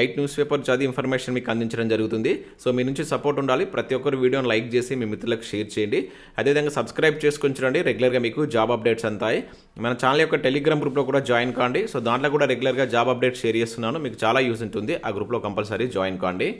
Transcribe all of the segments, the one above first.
Eight news paper చదివి information మీకు అందించడం జరుగుతుంది. సో మీ నుంచి సపోర్ట్ ఉండాలి. ప్రతి ఒక్కరు వీడియోని లైక్ చేసి మీ మిత్రులకు షేర్ చేయండి. అదేవిధంగా సబ్స్క్రైబ్ చేసుకొని చూడండి. రెగ్యులర్గా మీకు జాబ్ అప్డేట్స్ అంతాయి. మన ఛానల్ యొక్క టెలిగ్రామ్ గ్రూప్లో కూడా జాయిన్ కాండి. సో దాంట్లో కూడా రెగ్యులర్గా జాబ్ అప్డేట్స్ షేర్ చేస్తున్నాను. మీకు చాలా యూస్ ఉంటుంది. ఆ గ్రూప్లో కంపల్సరీ జాయిన్ కాండి.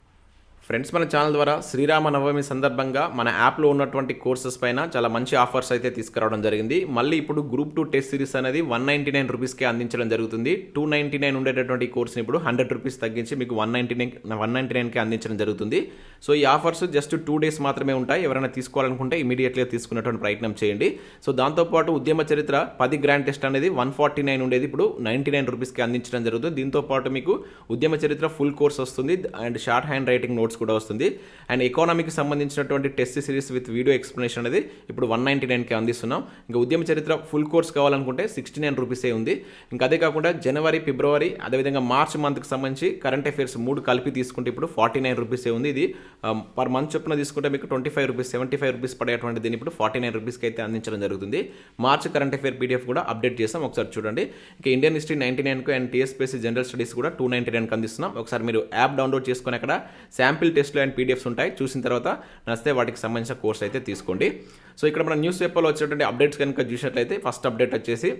ఫ్రెండ్స్ మన ఛానల్ ద్వారా శ్రీరామ నవమి సందర్భంగా మన యాప్లో ఉన్నటువంటి కోర్సెస్ పైన చాలా మంచి ఆఫర్స్ అయితే తీసుకురావడం జరిగింది. మళ్ళీ ఇప్పుడు గ్రూప్ టూ టెస్ట్ సిరీస్ అనేది వన్ నైంటీ నైన్ రూపీస్కే అందించడం జరుగుతుంది. టూ నైంటీ నైన్ ఉండేటటువంటి కోర్స్ని ఇప్పుడు హండ్రెడ్ రూపీస్ తగ్గించి మీకు one ninety nine one ninety నైన్కి అందించడం జరుగుతుంది. సో ఈ ఆఫర్స్ జస్ట్ టూ డేస్ మాత్రమే ఉంటాయి. ఎవరైనా తీసుకోవాలనుకుంటే ఇమీడియట్గా తీసుకునేటువంటి ప్రయత్నం చేయండి. సో దాంతోపాటు ఉద్యమ చరిత్ర పది గ్రాండ్ టెస్ట్ అనేది వన్ ఫార్టీ నైన్ ఉండేది. ఇప్పుడు నైంటీ నైన్ రూపీస్కి అందించడం జరుగుతుంది. దీంతో పాటు మీకు ఉద్యమ చరిత్ర ఫుల్ కోర్స్ వస్తుంది. And short hand writing notes కూడా వస్తుంది. అండ్ ఎకానమీకి సంబంధించినటువంటి test series with video explanation అనేది ఇప్పుడు వన్ నైంటీ నైన్కి అందిస్తున్నాం. ఇంకా ఉద్యమ చరిత్ర ఫుల్ కోర్స్ కావాలనుకుంటే సిక్స్టీ నైన్ రూపీసే ఉంది. ఇంకా అదే కాకుండా జనవరి ఫిబ్రవరి అదేవిధంగా మార్చ్ మంత్కి సంబంధించి కరెంట్ అఫైర్స్ మూడు కలిపి తీసుకుంటే ఇప్పుడు ఫార్టీ నైన్ రూపీసే ఉంది. ఇది um, పర్ మంత్ చొప్పున తీసుకుంటే మీకు twenty five rupees seventy five rupees పడేటువంటి దీన్ని ఇప్పుడు ఫార్టీ నైన్ రూపీస్కి అయితే అందించడం జరుగుతుంది. మార్చ్ కరెంట్ అఫైర్ పీడిఎఫ్ కూడా అప్డేట్ చేస్తాం. ఒకసారి చూడండి. ఇంకా ఇండియన్ హిస్టరీ నైంటీ నైన్కు అండ్ టీఎస్పీఎస్సీ జనరల్ స్టడీస్ కూడా టూ నైంటీ నైన్కి అందిస్తున్నాం. ఒకసారి మీరు యాప్ డౌన్లోడ్ చేసుకొని అక్కడ శాంపిల్ టెస్ట్లు అండ్ పీడిఎఫ్స్ ఉంటాయి. చూసిన తర్వాత నచ్చితే వాటికి సంబంధించిన కోర్స్ అయితే తీసుకోండి. సో ఇక్కడ మన న్యూస్ పేపర్లో వచ్చేటువంటి అప్డేట్స్ కనుక చూసినట్లయితే ఫస్ట్ అప్డేట్ వచ్చేసి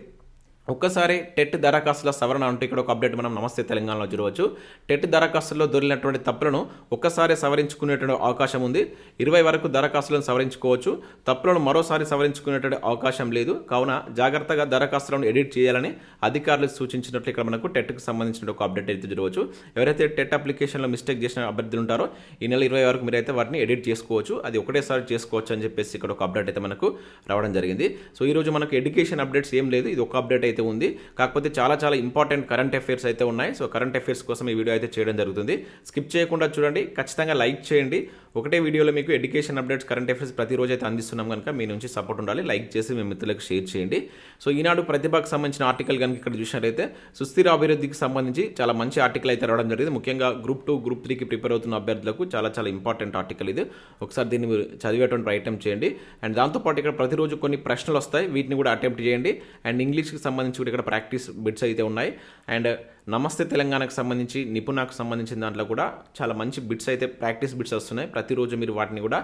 ఒక్కసారి టెట్ దరఖాస్తుల సవరణ అంటే ఇక్కడ ఒక అప్డేట్ మనం నమస్తే తెలంగాణలో చూడవచ్చు. టెట్ దరఖాస్తుల్లో దొరికినటువంటి తప్పులను ఒక్కసారి సవరించుకునేటువంటి అవకాశం ఉంది. ఇరవై వరకు దరఖాస్తులను సవరించుకోవచ్చు. తప్పులను మరోసారి సవరించుకునేటువంటి అవకాశం లేదు. కావున జాగ్రత్తగా దరఖాస్తులను ఎడిట్ చేయాలని అధికారులు సూచించినట్లు ఇక్కడ మనకు టెట్కి సంబంధించిన ఒక అప్డేట్ అయితే చూడవచ్చు. ఎవరైతే టెట్ అప్లికేషన్లో మిస్టేక్ చేసిన అభ్యర్థులు ఉంటారో ఈ నెల ఇరవై వరకు మీరైతే వాటిని ఎడిట్ చేసుకోవచ్చు. అది ఒకటేసారి చేసుకోవచ్చు అని చెప్పేసి ఇక్కడ ఒక అప్డేట్ అయితే మనకు రావడం జరిగింది. సో ఈరోజు మనకు ఎడ్యుకేషన్ అప్డేట్స్ ఏం లేదు. ఇది ఒక అప్డేట్ అయితే ఉంది. కాకపోతే చాలా చాలా ఇంపార్టెంట్ కరెంట్ అఫైర్స్ అయితే ఉన్నాయి. సో కరెంట్ అఫైర్స్ కోసం ఈ వీడియో అయితే చేయడం జరుగుతుంది. స్కిప్ చేయకుండా చూడండి. ఖచ్చితంగా లైక్ చేయండి. ఒకటే వీడియోలో మీకు ఎడ్యుకేషన్ అప్డేట్స్ కరెంట్ అఫైర్స్ ప్రతిరోజు అయితే అందిస్తున్నాం కనుక మీ నుంచి సపోర్ట్ ఉండాలి. లైక్ చేసి మీ మిత్రులకు షేర్ చేయండి. సో ఈనాడు ప్రతిభకు సంబంధించిన ఆర్టికల్ కనుక ఇక్కడ చూసినట్లయితే సుస్థిర అభివృద్ధికి సంబంధించి చాలా మంచి ఆర్టికల్ అయితే రావడం జరిగింది. ముఖ్యంగా గ్రూప్ టూ గ్రూప్ త్రీకి ప్రిపేర్ అవుతున్న అభ్యర్థులకు చాలా చాలా ఇంపార్టెంట్ ఆర్టికల్ ఇది. ఒకసారి దీన్ని మీరు చదివేటువంటి ప్రయత్నం చేయండి. అండ్ దాంతోపాటు ఇక్కడ ప్రతిరోజు కొన్ని ప్రశ్నలు వస్తాయి. వీటిని కూడా అటెంప్ట్ చేయండి. అండ్ ఇంగ్లీష్కి సంబంధించి కూడా ఇక్కడ ప్రాక్టీస్ బిట్స్ అయితే ఉన్నాయి. అండ్ నమస్తే తెలంగాణకు సంబంధించి నిపుణకు సంబంధించిన దాంట్లో కూడా చాలా మంచి బిట్స్ అయితే ప్రాక్టీస్ బిట్స్ వస్తున్నాయి. ప్రతిరోజు మీరు వాటిని కూడా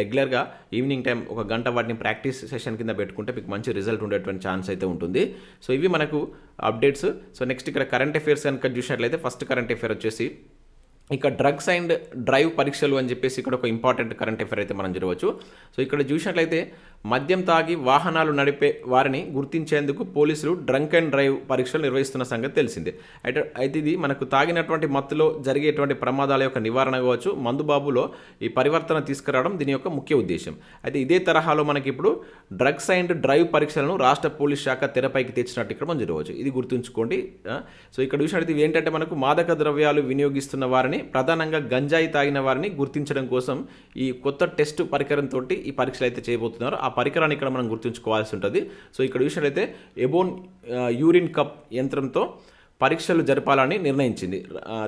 రెగ్యులర్గా ఈవినింగ్ టైం ఒక గంట వాటిని ప్రాక్టీస్ సెషన్ కింద పెట్టుకుంటే మీకు మంచి రిజల్ట్ ఉండేటువంటి ఛాన్స్ అయితే ఉంటుంది. సో ఇవి మనకు అప్డేట్స్. సో నెక్స్ట్ ఇక్కడ కరెంట్ అఫైర్స్ కనుక చూసినట్లయితే ఫస్ట్ కరెంట్ అఫైర్ వచ్చేసి ఇక డ్రగ్స్ అండ్ డ్రైవ్ పరీక్షలు అని చెప్పేసి ఇక్కడ ఒక ఇంపార్టెంట్ కరెంట్ అఫైర్ అయితే మనం చూడవచ్చు సో ఇక్కడ చూసినట్లయితే మద్యం తాగి వాహనాలు నడిపే వారిని గుర్తించేందుకు పోలీసులు డ్రంక్ అండ్ డ్రైవ్ పరీక్షలు నిర్వహిస్తున్న సంగతి తెలిసిందే. అయితే అయితే ఇది మనకు తాగినటువంటి మత్తులో జరిగేటువంటి ప్రమాదాల యొక్క నివారణ కావచ్చు. మందుబాబులో ఈ పరివర్తన తీసుకురావడం దీని యొక్క ముఖ్య ఉద్దేశం. అయితే ఇదే తరహాలో మనకి ఇప్పుడు డ్రగ్స్ అండ్ డ్రైవ్ పరీక్షలను రాష్ట్ర పోలీస్ శాఖ తెరపైకి తెచ్చినట్టు ఇక్కడ మనం చూడవచ్చు ఇది గుర్తుంచుకోండి. సో ఇక్కడ చూసినట్టు ఇవి ఏంటంటే మనకు మాదక ద్రవ్యాలు వినియోగిస్తున్న వారిని ప్రధానంగా గంజాయి తాగిన వారిని గుర్తించడం కోసం ఈ కొత్త టెస్ట్ పరికరంతో ఈ పరీక్షలు అయితే చేయబోతున్నారు. ఆ పరికరాన్ని ఇక్కడ మనం గుర్తుంచుకోవాల్సి ఉంటుంది. సో ఇక్కడ చూసినట్లయితే ఎబోన్ యూరిన్ కప్ యంత్రంతో పరీక్షలు జరపాలని నిర్ణయించింది.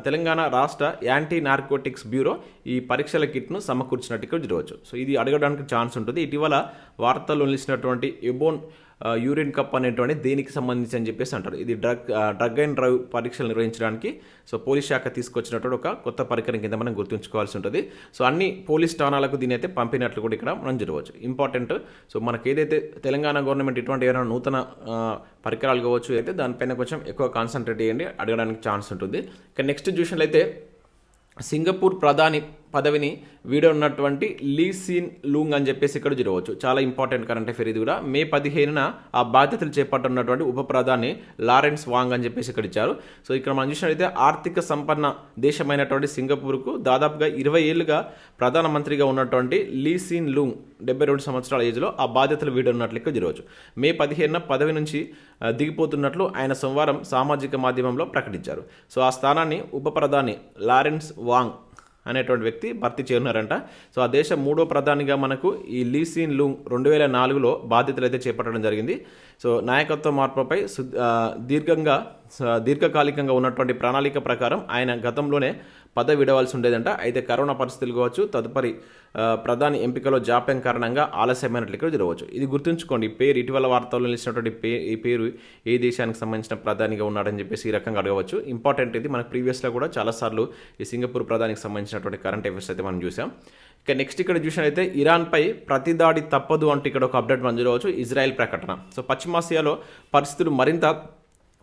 తెలంగాణ రాష్ట్ర యాంటీ నార్కోటిక్స్ బ్యూరో ఈ పరీక్షల కిట్ను సమకూర్చినట్టు ఇక్కడ చూడవచ్చు. సో ఇది అడగడానికి ఛాన్స్ ఉంటుంది. ఇటీవల వార్తల్లో నిలిచినటువంటి ఎబోన్ యూరిన్ కప్ అనేటువంటి దేనికి సంబంధించి అని చెప్పేసి అంటారు. ఇది డ్రగ్ డ్రగ్ అండ్ డ్రైవ్ పరీక్షలు నిర్వహించడానికి సో పోలీస్ శాఖ తీసుకొచ్చినటువంటి ఒక కొత్త పరికరం కింద మనం గుర్తుంచుకోవాల్సి ఉంటుంది. సో అన్ని పోలీస్ స్థానాలకు దీని అయితే పంపినట్లు కూడా ఇక్కడ మనం చూడవచ్చు. ఇంపార్టెంట్. సో మనకి ఏదైతే తెలంగాణ గవర్నమెంట్ ఇటువంటి ఏమైనా నూతన పరికరాలు కావచ్చు అయితే దానిపైన కొంచెం ఎక్కువ కాన్సన్ట్రేట్ చేయండి అడగడానికి ఛాన్స్ ఉంటుంది. ఇక నెక్స్ట్ చూసినట్లయితే సింగపూర్ ప్రధాని పదవిని వీడనున్నటువంటి లీ సీన్ లూంగ్ అని చెప్పేసి ఇక్కడ చూడవచ్చు చాలా ఇంపార్టెంట్ కరెంట్ అఫేర్ ఇది కూడా. మే పదిహేనున ఆ బాధ్యతలు చేపట్టనున్నటువంటి ఉప ప్రధాని లారెన్స్ వాంగ్ అని చెప్పేసి ఇక్కడ ఇచ్చారు. సో ఇక్కడ మనం చూసినట్లయితే ఆర్థిక సంపన్న దేశమైనటువంటి సింగపూర్కు దాదాపుగా ఇరవై ఏళ్ళుగా ప్రధానమంత్రిగా ఉన్నటువంటి లీ సీన్ లూంగ్ డెబ్బై రెండు సంవత్సరాల ఏజ్లో ఆ బాధ్యతలు వీడున్నట్లు ఇక్కడ చూడవచ్చు మే పదిహేనున పదవి నుంచి దిగిపోతున్నట్లు ఆయన సోమవారం సామాజిక మాధ్యమంలో ప్రకటించారు. సో ఆ స్థానాన్ని ఉప ప్రధాని లారెన్స్ వాంగ్ అనేటువంటి వ్యక్తి భర్తీ చేయనున్నారంట సో ఆ దేశ మూడో ప్రధానిగా మనకు ఈ లీసీన్ లూంగ్ రెండు వేల నాలుగులో బాధ్యతలు అయితే చేపట్టడం జరిగింది. సో నాయకత్వ మార్పుపై సు- దీర్ఘంగా దీర్ఘకాలికంగా ఉన్నటువంటి ప్రణాళిక ప్రకారం ఆయన గతంలోనే పదవి విడవలసి ఉండేదంట అయితే కరోనా పరిస్థితులు కావచ్చు తదుపరి ప్రధాని ఎంపికలో జాప్యం కారణంగా ఆలస్యమైనట్లు ఇక్కడ జరగవచ్చు ఇది గుర్తుంచుకోండి ఈ పేరు ఇటీవల వార్తల్లో నిలిచినటువంటి పే ఈ పేరు ఏ దేశానికి సంబంధించిన ప్రధానిగా ఉన్నాడని చెప్పేసి ఈ రకంగా అడగవచ్చు. ఇంపార్టెంట్ ఇది మనకు ప్రీవియస్లో కూడా చాలాసార్లు ఈ సింగపూర్ ప్రధానికి సంబంధించినటువంటి కరెంట్ అఫైర్స్ అయితే మనం చూసాం. ఇక నెక్స్ట్ ఇక్కడ చూసినట్లయితే ఇరాన్పై ప్రతిదాడి తప్పదు అంటూ ఇక్కడ ఒక అప్డేట్ మనం చూడవచ్చు ఇజ్రాయెల్ ప్రకటన. సో పశ్చిమాసియాలో పరిస్థితులు మరింత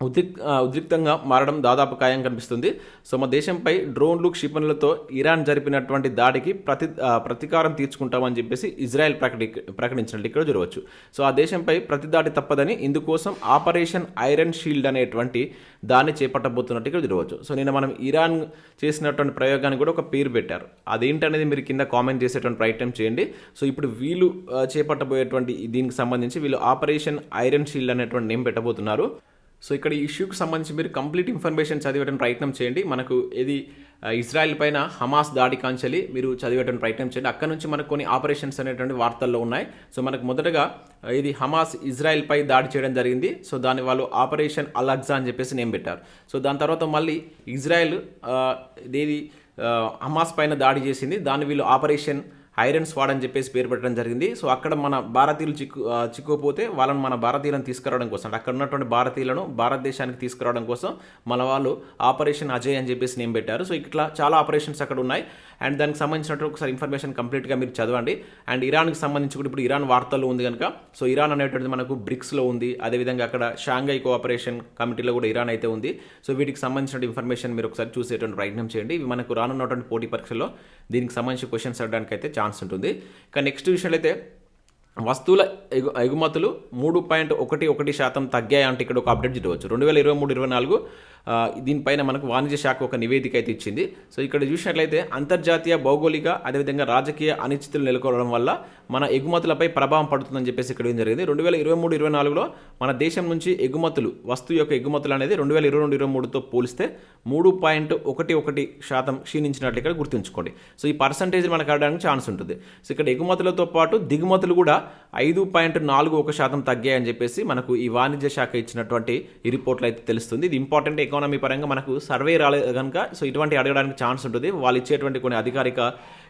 ఉద్రిక్ ఉద్రిక్తంగా మారడం దాదాపు ఖాయం కనిపిస్తుంది. సో మన దేశంపై డ్రోన్లు క్షిపణులతో ఇరాన్ జరిపినటువంటి దాడికి ప్రతి ప్రతీకారం తీర్చుకుంటామని చెప్పేసి ఇజ్రాయెల్ ప్రకటి ప్రకటించినట్టు ఇక్కడ చూడవచ్చు సో ఆ దేశంపై ప్రతి దాడి తప్పదని ఇందుకోసం ఆపరేషన్ ఐరన్ షీల్డ్ అనేటువంటి దాన్ని చేపట్టబోతున్నట్టు ఇక్కడ చూడవచ్చు సో నిన్న మనం ఇరాన్ చేసినటువంటి ప్రయోగానికి కూడా ఒక పేరు పెట్టారు. అదేంటనేది మీరు కింద కామెంట్ చేసేటువంటి ప్రయత్నం చేయండి. సో ఇప్పుడు వీళ్ళు చేపట్టబోయేటువంటి దీనికి సంబంధించి వీళ్ళు ఆపరేషన్ ఐరన్ షీల్డ్ అనేటువంటి నేమ్ పెట్టబోతున్నారు. సో ఇక్కడ ఈ ఇష్యూకి సంబంధించి మీరు కంప్లీట్ ఇన్ఫర్మేషన్ చదివేయడానికి ప్రయత్నం చేయండి. మనకు ఇది ఇజ్రాయెల్ పైన హమాస్ దాడి కాంచెలి మీరు చదివేటువంటి ప్రయత్నం చేయండి. అక్కడ నుంచి మనకు కొన్ని ఆపరేషన్స్ అనేటువంటి వార్తల్లో ఉన్నాయి. సో మనకు మొదటగా ఇది హమాస్ ఇజ్రాయెల్ పై దాడి చేయడం జరిగింది. సో దాని వాళ్ళు ఆపరేషన్ అలగ్జా అని చెప్పేసి నేమ్ పెట్టారు. సో దాని తర్వాత మళ్ళీ ఇజ్రాయెల్ ఇది ఇదేది హమాస్ పైన దాడి చేసింది. దాన్ని వీళ్ళు ఆపరేషన్ ఐరన్ స్వాడ్ అని చెప్పేసి పేరు పెట్టడం జరిగింది. సో అక్కడ మన భారతీయులు చిక్కు చిక్కుపోతే వాళ్ళని మన భారతీయులను తీసుకురావడం కోసం అంటే అక్కడ ఉన్నటువంటి భారతీయులను భారతదేశానికి తీసుకురావడం కోసం మన వాళ్ళు ఆపరేషన్ అజయ్ అని చెప్పేసి నేమ్ పెట్టారు. సో ఇట్లా చాలా ఆపరేషన్స్ అక్కడ ఉన్నాయి. అండ్ దానికి సంబంధించినట్టు ఒకసారి ఇన్ఫర్మేషన్ కంప్లీట్గా మీరు చదవండి. అండ్ ఇరాన్కి సంబంధించి కూడా ఇప్పుడు ఇరాన్ వార్తల్లో ఉంది కనుక సో ఇరాన్ అనేటువంటిది మనకు బ్రిక్స్లో ఉంది. అదేవిధంగా అక్కడ షాంఘై కోఆపరేషన్ కమిటీలో కూడా ఇరాన్ అయితే ఉంది. సో వీటికి సంబంధించిన ఇన్ఫర్మేషన్ మీరు ఒకసారి చూసేటువంటి ప్రయత్నం చేయండి. ఇవి మనకు రానున్నటువంటి పోటీ పరీక్షల్లో దీనికి సంబంధించి క్వశ్చన్స్ అడడానికి అయితే ఛాన్స్ ఉంటుంది. కానీ నెక్స్ట్ విషయంలో అయితే వస్తువుల ఎగు ఎగుమతులు మూడు పాయింట్ ఒకటి ఒకటి శాతం తగ్గాయి అంటే ఇక్కడ ఒక అప్డేట్ చూడవచ్చు. రెండు వేల ఇరవై మూడు ఇరవై నాలుగు దీనిపైన మనకు వాణిజ్య శాఖ ఒక నివేదిక అయితే ఇచ్చింది. సో ఇక్కడ చూసినట్లయితే అంతర్జాతీయ భౌగోళిక అదేవిధంగా రాజకీయ అనిశ్చితులు నెలకొనడం వల్ల మన ఎగుమతులపై ప్రభావం పడుతుందని చెప్పేసి ఇక్కడ ఏం జరిగింది. రెండు వేల ఇరవై మూడు ఇరవై నాలుగులో మన దేశం నుంచి ఎగుమతులు వస్తువు యొక్క ఎగుమతులు అనేది రెండు వేల ఇరవై రెండు ఇరవై మూడుతో పోలిస్తే మూడు పాయింట్ ఒకటి ఒకటి శాతం క్షీణించినట్లు ఇక్కడ గుర్తుంచుకోండి. సో ఈ పర్సంటేజ్ మనకు ఆడడానికి ఛాన్స్ ఉంటుంది. సో ఇక్కడ ఎగుమతులతో పాటు దిగుమతులు కూడా ఐదు పాయింట్ నాలుగు ఒక శాతం తగ్గాయని చెప్పేసి మనకు ఈ వాణిజ్య శాఖ ఇచ్చినటువంటి ఈ రిపోర్ట్లో అయితే తెలుస్తుంది. ఇది ఇంపార్టెంట్ ఎకానమీ పరంగా మనకు సర్వే రాలేదు కనుక సో ఇటువంటి అడగడానికి ఛాన్స్ ఉంటుంది. వాళ్ళు ఇచ్చేటువంటి కొన్ని అధికారిక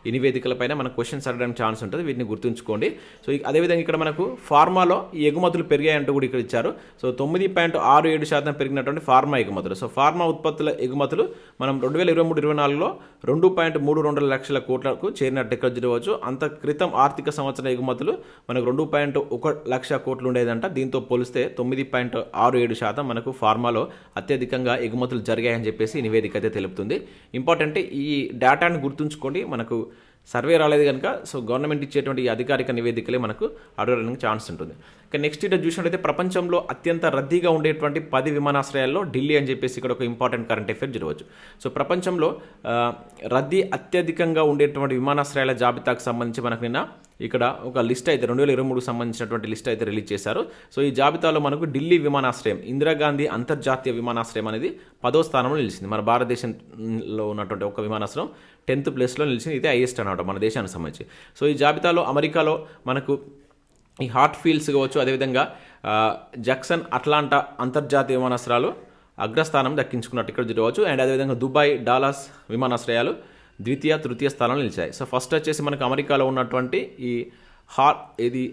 ఈ నివేదికలపైన మనకు క్వశ్చన్స్ అడగడానికి ఛాన్స్ ఉంటుంది వీటిని గుర్తుంచుకోండి. సో అదేవిధంగా ఇక్కడ మనకు ఫార్మాలో ఈ ఎగుమతులు పెరిగాయంటూ కూడా ఇక్కడ ఇచ్చారు. సో తొమ్మిది పాయింట్ ఆరు ఏడు శాతం పెరిగినటువంటి ఫార్మా ఎగుమతులు. సో ఫార్మా ఉత్పత్తుల ఎగుమతులు మనం రెండు వేల ఇరవై మూడు ఇరవై నాలుగులో రెండు పాయింట్ మూడు రెండు లక్షల కోట్లకు చేరినట్టు ఇక్కడ చూడవచ్చు. అంత క్రితం ఆర్థిక సంవత్సరం ఎగుమతులు మనకు రెండు పాయింట్ ఒక లక్ష కోట్లు ఉండేదంట. దీంతో పోలిస్తే తొమ్మిది పాయింట్ ఆరు ఏడు శాతం మనకు ఫార్మాలో అత్యధికంగా ఎగుమతులు జరిగాయని చెప్పేసి నివేదిక అయితే తెలుపుతుంది. ఇంపార్టెంట్ ఈ డేటాను గుర్తుంచుకోండి. మనకు సర్వే రాలేదు కనుక సో గవర్నమెంట్ ఇచ్చేటువంటి అధికారిక నివేదికలే మనకు అడగడానికి ఛాన్స్ ఉంటుంది. నెక్స్ట్ ఇటు చూసినట్టయితే ప్రపంచంలో అత్యంత రద్దీగా ఉండేటువంటి పది విమానాశ్రయాల్లో ఢిల్లీ అని చెప్పేసి ఇక్కడ ఒక ఇంపార్టెంట్ కరెంట్ అఫేర్ జరగవచ్చు. సో ప్రపంచంలో రద్దీ అత్యధికంగా ఉండేటువంటి విమానాశ్రయాల జాబితాకు సంబంధించి మనకు నిన్న ఇక్కడ ఒక లిస్ట్ అయితే రెండు వేల ఇరవై మూడుకు సంబంధించినటువంటి లిస్ట్ అయితే రిలీజ్ చేశారు. సో ఈ జాబితాలో మనకు ఢిల్లీ విమానాశ్రయం ఇందిరాగాంధీ అంతర్జాతీయ విమానాశ్రయం అనేది పదో స్థానంలో నిలిచింది. మన భారతదేశంలో ఉన్నటువంటి ఒక విమానాశ్రయం టెన్త్ ప్లేస్లో నిలిచింది. ఇదే హైయెస్ట్ అనమాట మన దేశానికి సంబంధించి. సో ఈ జాబితాలో అమెరికాలో మనకు ఈ హాట్ ఫీల్డ్స్ కావచ్చు అదేవిధంగా జక్సన్ అట్లాంటా అంతర్జాతీయ విమానాశ్రయాలు అగ్రస్థానం దక్కించుకున్నట్టు ఇక్కడ చూడవచ్చు. అండ్ అదేవిధంగా దుబాయ్ డాలాస్ విమానాశ్రయాలు ద్వితీయ తృతీయ స్థానంలో నిలిచాయి. సో ఫస్ట్ వచ్చేసి మనకు అమెరికాలో ఉన్నటువంటి ఈ హాట్ ఇది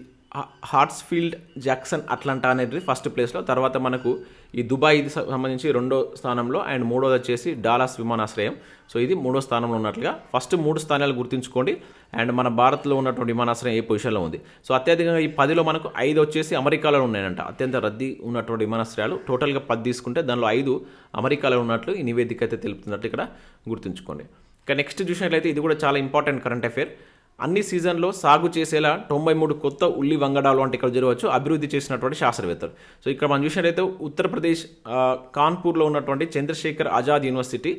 హార్ట్స్ఫీల్డ్ జాక్సన్ అట్లాంటా అనేది ఫస్ట్ ప్లేస్లో తర్వాత మనకు ఈ దుబాయ్ ఇది సంబంధించి రెండో స్థానంలో అండ్ మూడోది వచ్చేసి డాలాస్ విమానాశ్రయం. సో ఇది మూడో స్థానంలో ఉన్నట్లుగా ఫస్ట్ మూడు స్థానాలు గుర్తుంచుకోండి. అండ్ మన భారత్లో ఉన్నటువంటి విమానాశ్రయం ఏ పొజిషన్లో ఉంది? సో అత్యధికంగా ఈ పదిలో మనకు ఐదు వచ్చేసి అమెరికాలో ఉన్నాయంట. అత్యంత రద్దీ ఉన్నటువంటి విమానాశ్రయాలు టోటల్గా పది తీసుకుంటే దానిలో ఐదు అమెరికాలో ఉన్నట్లు ఈ నివేదిక అయితే తెలుపుతున్నట్లు ఇక్కడ గుర్తుంచుకోండి. ఇక నెక్స్ట్ చూసినట్లయితే ఇది కూడా చాలా ఇంపార్టెంట్ కరెంట్ అఫేర్ అన్ని సీజన్లో సాగు చేసేలా తొంభై మూడు కొత్త ఉల్లి వంగడాలు అంటే ఇక్కడ జరగవచ్చు అభివృద్ధి చేసినటువంటి శాస్త్రవేత్తలు. సో ఇక్కడ మనం చూసినట్లయితే ఉత్తరప్రదేశ్ కాన్పూర్లో ఉన్నటువంటి చంద్రశేఖర్ ఆజాద్ యూనివర్సిటీ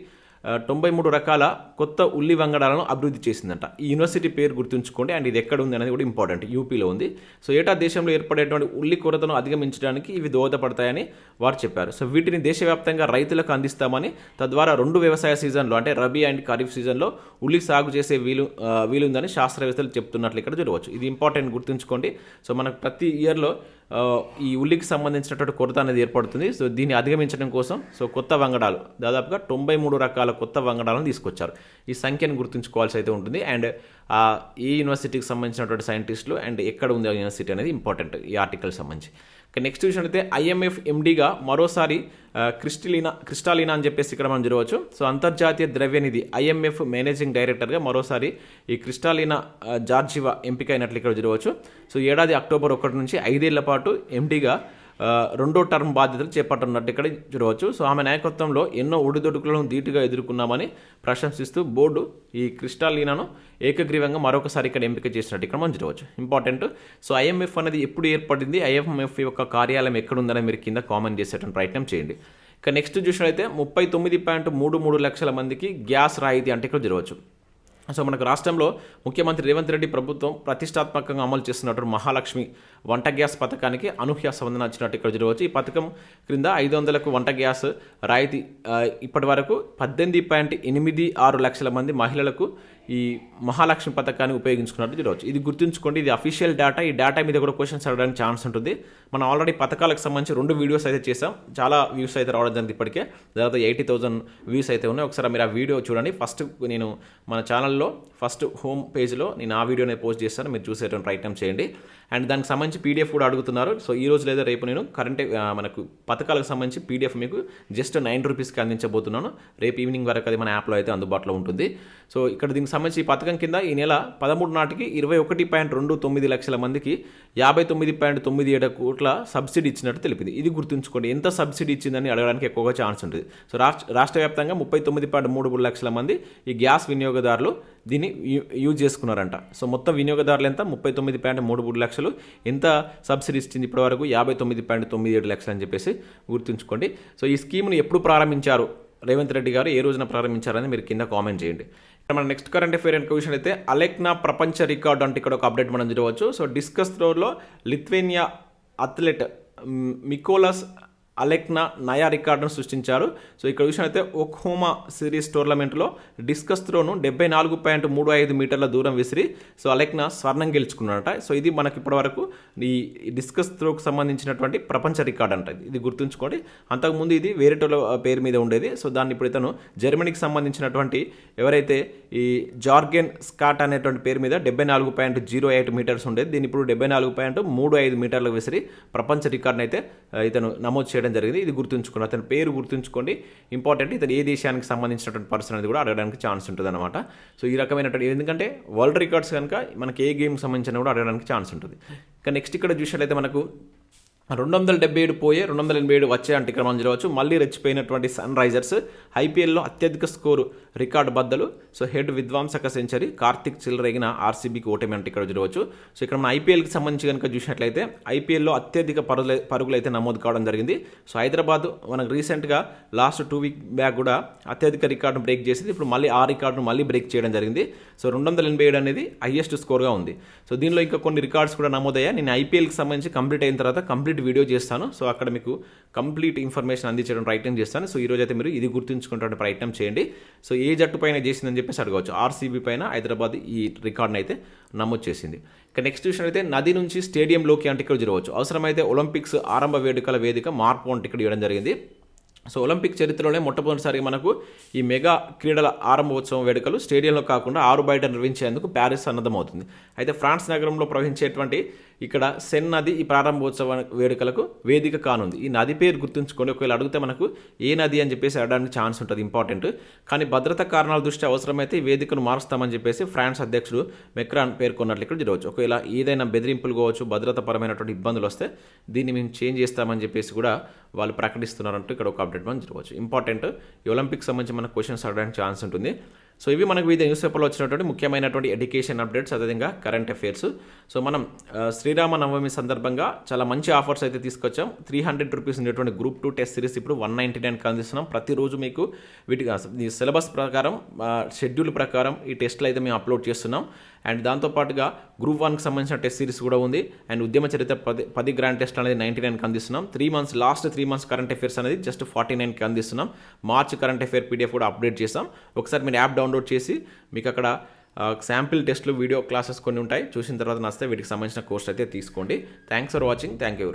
తొంభై మూడు రకాల కొత్త ఉల్లి వంగడాలను అభివృద్ధి చేసిందంట. ఈ యూనివర్సిటీ పేరు గుర్తుంచుకోండి అండ్ ఇది ఎక్కడ ఉంది అనేది కూడా ఇంపార్టెంట్. యూపీలో ఉంది. సో ఏటా దేశంలో ఏర్పడేటువంటి ఉల్లి కొరతను అధిగమించడానికి ఇవి దోహదపడతాయని వారు చెప్పారు. సో వీటిని దేశవ్యాప్తంగా రైతులకు అందిస్తామని తద్వారా రెండు వ్యవసాయ సీజన్లో అంటే రబీ అండ్ ఖరీఫ్ సీజన్లో ఉల్లి సాగు చేసే వీలు వీలుందని శాస్త్రవేత్తలు చెప్తున్నట్లు ఇక్కడ చూడవచ్చు. ఇది ఇంపార్టెంట్ గుర్తుంచుకోండి. సో మనకు ప్రతి ఇయర్లో ఈ ఉల్లికి సంబంధించినటువంటి కొరత అనేది ఏర్పడుతుంది. సో దీన్ని అధిగమించడం కోసం సో కొత్త వంగడాలు దాదాపుగా తొంభై మూడు రకాల కొత్త వంగడాలను తీసుకొచ్చారు. ఈ సంఖ్యను గుర్తుంచుకోవాల్సి అయితే ఉంటుంది. అండ్ ఈ యూనివర్సిటీకి సంబంధించినటువంటి సైంటిస్టులు అండ్ ఎక్కడ ఉంది ఆ యూనివర్సిటీ అనేది ఇంపార్టెంట్ ఈ ఆర్టికల్ సంబంధించి. నెక్స్ట్ విషయం అయితే ఐఎంఎఫ్ ఎండిగా మరోసారి ఆ, క్రిస్టలీనా క్రిస్టాలీనా అని చెప్పేసి ఇక్కడ మనం చూడవచ్చు. సో అంతర్జాతీయ ద్రవ్యనిధి ఐఎంఎఫ్ మేనేజింగ్ డైరెక్టర్గా మరోసారి ఈ క్రిస్టాలీనా జార్జివా ఎంపిక అయినట్లు ఇక్కడ చూడవచ్చు. సో ఏడాది అక్టోబర్ ఒకటి నుంచి ఐదేళ్ళ పాటు ఎండిగా రెండో టర్మ్ బాధ్యతలు చేపట్టనున్నట్టు ఇక్కడ చూడవచ్చు. సో ఆమె నాయకత్వంలో ఎన్నో ఒడిదొడుకులను ధీటుగా ఎదుర్కొన్నామని ప్రశంసిస్తూ బోర్డు ఈ క్రిస్టాలీనాను ఏకగ్రీవంగా మరొకసారి ఇక్కడ ఎంపిక చేసినట్టు ఇక్కడ మనం చూడవచ్చు. ఇంపార్టెంట్. సో ఐఎంఎఫ్ అనేది ఎప్పుడు ఏర్పడింది? ఐఎంఎఫ్ యొక్క కార్యాలయం ఎక్కడుందని మీరు కింద కామెంట్ చేసేటువంటి ప్రయత్నం చేయండి. ఇక నెక్స్ట్ చూసినట్లయితే ముప్పై తొమ్మిది పాయింట్ మూడు మూడు లక్షల మందికి గ్యాస్ రాయితీ అంటే ఇక్కడ చూడవచ్చు. సో మనకు రాష్ట్రంలో ముఖ్యమంత్రి రేవంత్ రెడ్డి ప్రభుత్వం ప్రతిష్టాత్మకంగా అమలు చేస్తున్నటువంటి మహాలక్ష్మి వంట గ్యాస్ పథకానికి అనూహ్య స్పందన వచ్చినట్టు ఇక్కడ జరగవచ్చు. ఈ పథకం క్రింద ఐదు వందలకు వంట గ్యాస్ రాయితీ ఇప్పటి వరకు పద్దెనిమిది పాయింట్ ఎనిమిది ఆరు లక్షల మంది మహిళలకు ఈ మహాలక్ష్మి పథకాన్ని ఉపయోగించుకున్నట్టు జరగవచ్చు. ఇది గుర్తుంచుకోండి ఇది అఫీషియల్ డేటా ఈ డేటా మీద కూడా క్వశ్చన్స్ అడగడానికి ఛాన్స్ ఉంటుంది. మనం ఆల్రెడీ పథకాలకు సంబంధించి రెండు వీడియోస్ అయితే చేసాం చాలా వ్యూస్ అయితే రావడం జరిగింది ఇప్పటికే. దాదాపు ఎయిటీ థౌసండ్ వ్యూస్ అయితే ఉన్నాయి. ఒకసారి మీరు ఆ వీడియో చూడండి. ఫస్ట్ నేను మన ఛానల్లో ఫస్ట్ హోమ్ పేజ్లో నేను ఆ వీడియోని పోస్ట్ చేస్తాను మీరు చూసేటువంటి ప్రయత్నం చేయండి. అండ్ దానికి సంబంధించి పీడిఎఫ్ కూడా అడుగుతున్నారు. సో ఈ రోజు లేదా రేపు నేను కరెంట్ మనకు పథకాలకు సంబంధించి పీడిఎఫ్ మీకు జస్ట్ నైన్ రూపీస్కి అందించబోతున్నాను. రేపు ఈవినింగ్ వరకు అది మన యాప్లో అయితే అందుబాటులో ఉంటుంది. సో ఇక్కడ దీనికి సంబంధించి ఈ పథకం కింద ఈ నెల పదమూడు నాటికి ఇరవై ఒకటి పాయింట్ రెండు తొమ్మిది లక్షల మందికి యాభై తొమ్మిది పాయింట్ తొమ్మిది ఏడు కోట్ల సబ్సిడీ ఇచ్చినట్టు తెలిపింది. ఇది గుర్తుంచుకోండి. ఎంత సబ్సిడీ ఇచ్చిందని అడగడానికి ఎక్కువగా ఛాన్స్ ఉంటుంది. సో రాష్ట్ర రాష్ట్ర వ్యాప్తంగా ముప్పై తొమ్మిది పాయింట్ మూడు మూడు లక్షల మంది ఈ గ్యాస్ వినియోగదారులు దీన్ని యూ- యూజ్ చేసుకున్నారంట. సో మొత్తం వినియోగదారులు ఎంత? ముప్పై తొమ్మిది పాయింట్ మూడు మూడు లక్షలు. ఎంత సబ్సిడీ ఇచ్చింది ఇప్పటివరకు యాభై తొమ్మిది పాయింట్ తొమ్మిది ఏడు లక్షలు అని చెప్పేసి గుర్తుంచుకోండి. సో ఈ స్కీమ్ను ఎప్పుడు ప్రారంభించారు? రేవంత్ రెడ్డి గారు ఏ రోజున ప్రారంభించారని మీరు కింద కామెంట్ చేయండి. మన next current affair and question అయితే అలెక్నా ప్రపంచ రికార్డు అంటే ఇక్కడ ఒక అప్డేట్ మనం చూడవచ్చు. సో డిస్కస్ త్రోలో Lithuania athlete Mykolas mm, Alekna నయా రికార్డును సృష్టించారు. సో ఇక్కడ విషయం అయితే ఒక్హోమా సిరీస్ టోర్నమెంట్లో డిస్కస్ త్రోను డెబ్బై నాలుగు పాయింట్ మూడు ఐదు మీటర్ల దూరం విసిరి సో అలెక్నా స్వర్ణం గెలుచుకున్నారట సో ఇది మనకి ఇప్పటివరకు ఈ డిస్కస్ త్రోకు సంబంధించినటువంటి ప్రపంచ రికార్డ్ అంట ఇది. గుర్తుంచుకోండి. అంతకుముందు ఇది వేరేటోళ్ళ పేరు మీద ఉండేది. సో దాన్ని ఇప్పుడు ఇతను జర్మనీకి సంబంధించినటువంటి ఎవరైతే ఈ జార్గెన్ స్కాట్ అనేటువంటి పేరు మీద డెబ్బై నాలుగు పాయింట్ జీరో ఎయిట్ మీటర్స్ ఉండేది. దీని ఇప్పుడు డెబ్బై నాలుగు పాయింట్ మూడు ఐదు మీటర్లకు విసిరి ప్రపంచ రికార్డును అయితే ఇతను నమోదు చేయడం జరిగింది. ఇది గుర్తుంచుకోండి అతని పేరు గుర్తుంచుకోండి. ఇంపార్టెంట్ ఇతను ఏ దేశానికి సంబంధించినటువంటి పర్సన్ అనేది కూడా అడగడానికి ఛాన్స్ ఉంటుంది అనమాట సో ఈ రకమైనటువంటి ఎందుకంటే వరల్డ్ రికార్డ్స్ కనుక మనకి ఏ గేమ్ సంబంధించిన కూడా అడగడానికి ఛాన్స్ ఉంటుంది. ఇంకా నెక్స్ట్ ఇక్కడ చూసినట్లయితే మనకు రెండు వందల డెబ్బై ఏడు పోయే రెండు వందల ఎనభై ఏడు వచ్చే అంటే ఇక్కడ మనం చూడవచ్చు. మళ్ళీ రెచ్చిపోయినటువంటి సన్ రైజర్స్ ఐపీఎల్లో అత్యధిక స్కోరు రికార్డు బద్దలు. సో హెడ్ విధ్వంసక సెంచరీ. కార్తిక్ చిల్లరేగిన ఆర్సీబీకి ఓటమి అంటే ఇక్కడ చూడవచ్చు. సో ఇక్కడ మన ఐపీఎల్కి సంబంధించి కనుక చూసినట్లయితే ఐపీఎల్లో అత్యధిక పరుగులు పరుగులు అయితే నమోదు కావడం జరిగింది. సో హైదరాబాద్ మనకు రీసెంట్గా లాస్ట్ టూ వీక్ బ్యాక్ కూడా అత్యధిక రికార్డును బ్రేక్ చేసింది. ఇప్పుడు మళ్ళీ ఆ రికార్డును మళ్ళీ బ్రేక్ చేయడం జరిగింది. సో రెండు వందల ఎనభై ఏడు అనేది హైయెస్ట్ స్కోర్గా ఉంది. సో దీనిలో ఇంకా కొన్ని రికార్డ్స్ కూడా నమోదయ్యాయి. నేను ఐపీఎల్కి సంబంధించి కంప్లీట్ అయిన తర్వాత కంప్లీట్ వీడియో చేస్తాను. సో అక్కడ మీకు కంప్లీట్ ఇన్ఫర్మేషన్ అందించడం ప్రయత్నం చేస్తాను. సో ఈ రోజు అయితే మీరు ఇది గుర్తుంచుకుంటే ప్రయత్నం చేయండి. సో ఏ జట్టు పైన చేసిందని చెప్పేసి అడగవచ్చు. ఆర్సీబీ పైన హైదరాబాద్ ఈ రికార్డ్ని అయితే నమోదు చేసింది. ఇక నెక్స్ట్ విషయం అయితే నది నుంచి స్టేడియంలోకి అంటే ఇక్కడ జరగవచ్చు. అవసరమైతే ఒలింపిక్స్ ఆరంభ వేడుకల వేదిక మార్పు అంటే ఇక్కడ ఇవ్వడం జరిగింది. సో ఒలింపిక్ చరిత్రలోనే మొట్టమొదటిసారిగా మనకు ఈ మెగా క్రీడల ఆరంభోత్సవం వేడుకలు స్టేడియంలో కాకుండా ఆరు బయట నిర్వహించేందుకు ప్యారిస్ సన్నద్ధమవుతుంది. అయితే ఫ్రాన్స్ నగరంలో ప్రవహించేటువంటి ఇక్కడ సెన్ నది ఈ ప్రారంభోత్సవ వేడుకలకు వేదిక కానుంది. ఈ నది పేరు గుర్తుంచుకొని ఒకవేళ అడిగితే మనకు ఏ నది అని చెప్పేసి అడగడానికి ఛాన్స్ ఉంటుంది ఇంపార్టెంట్. కానీ భద్రతా కారణాల దృష్ట్యా అవసరమైతే వేదికను మారుస్తామని చెప్పేసి ఫ్రాన్స్ అధ్యక్షుడు మెక్రాన్ పేర్కొన్నట్లు ఇక్కడ జరగవచ్చు. ఒకవేళ ఏదైనా బెదిరింపులు కావచ్చు భద్రతాపరమైనటువంటి ఇబ్బందులు వస్తే దీన్ని మేము చేంజ్ చేస్తామని చెప్పేసి కూడా వాళ్ళు ప్రకటిస్తున్నారంటూ ఇక్కడ ఒక అప్డేట్ మనం జరగవచ్చు. ఇంపార్టెంట్ ఈ ఒలింపిక్ సంబంధించి మనకు క్వశ్చన్స్ అడగడానికి ఛాన్స్ ఉంటుంది. సో ఇవి మనకు వివిధ న్యూస్ పేపర్లో వచ్చినటువంటి ముఖ్యమైనటువంటి ఎడ్యుకేషన్ అప్డేట్స్ అదేవిధంగా కరెంట్ అఫైర్స్ సో మనం శ్రీరామ నవమి సందర్భంగా చాలా మంచి ఆఫర్స్ అయితే తీసుకొచ్చాం. త్రీ హండ్రెడ్ రూపీస్ ఉండేటువంటి గ్రూప్ టూ టెస్ట్ సిరీస్ ఇప్పుడు వన్ నైంటీ నైన్కి అందిస్తున్నాం ప్రతిరోజు మీకు వీటికి సిలబస్ ప్రకారం షెడ్యూల్ ప్రకారం ఈ టెస్ట్లు అయితే మేము అప్లోడ్ చేస్తున్నాం. అండ్ దాంతోపాటుగా గ్రూప్ వన్కి సంబంధించిన టెస్ట్ సిరీస్ కూడా ఉంది. అండ్ ఉద్యమ చరిత్ర పది పది గ్రాండ్ టెస్ట్ అనేది నైంటీ నైన్కి అందిస్తున్నాం. Three months last three months current affairs అనేది జస్ట్ ఫార్టీ నైన్కి అందిస్తున్నాం. మార్చ్ కరెంట్ అఫైర్ పీడిఎఫ్ కూడా అప్డేట్ చేస్తాం ఒకసారి మీరు యాప్ డౌన్లోడ్ చేసి మీకు అక్కడ శాంపిల్ టెస్ట్లు వీడియో క్లాసెస్ కొన్ని ఉంటాయి. చూసిన తర్వాత నస్తే వీటికి సంబంధించిన కోర్స్ అయితే తీసుకోండి. Thanks for watching thank you